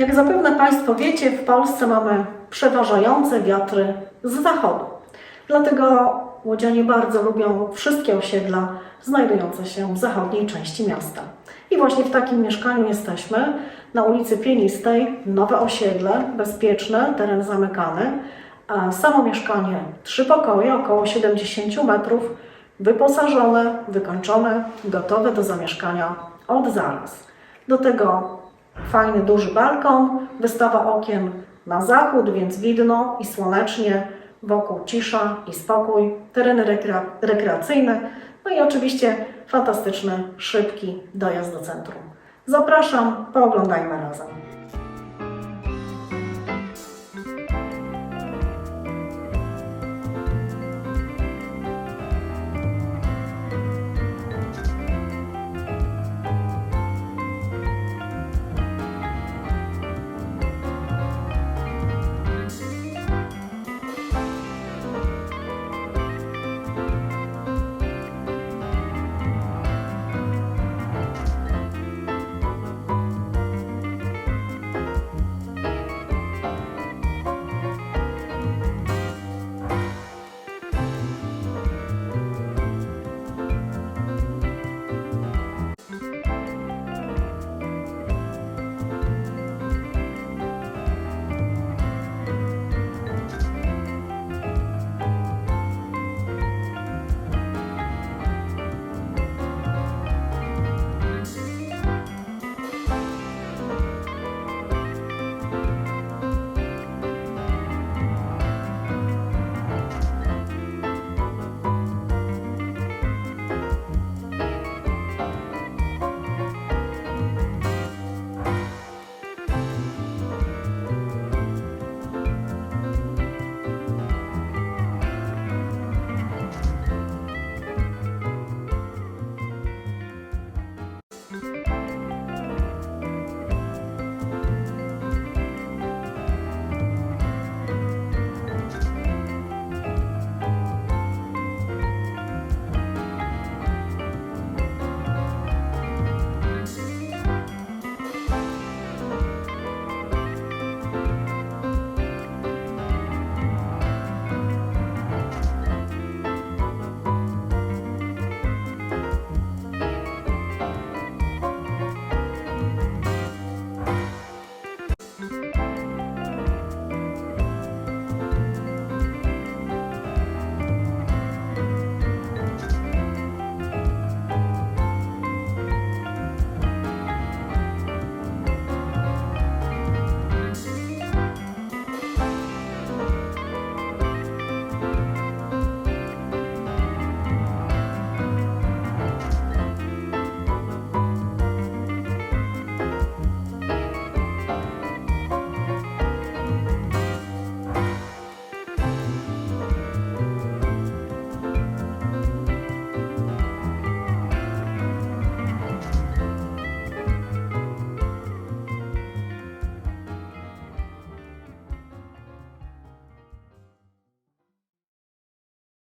Jak zapewne Państwo wiecie, w Polsce mamy przeważające wiatry z zachodu. Dlatego łodzianie bardzo lubią wszystkie osiedla znajdujące się w zachodniej części miasta. I właśnie w takim mieszkaniu jesteśmy, na ulicy Pienistej, nowe osiedle, bezpieczne, teren zamykany. A samo mieszkanie, trzy pokoje, około 70 metrów, wyposażone, wykończone, gotowe do zamieszkania od zaraz. Do tego fajny, duży balkon, wystawa okien na zachód, więc widno i słonecznie, wokół cisza i spokój, tereny rekre- rekreacyjne, no i oczywiście fantastyczny, szybki dojazd do centrum. Zapraszam, pooglądajmy razem.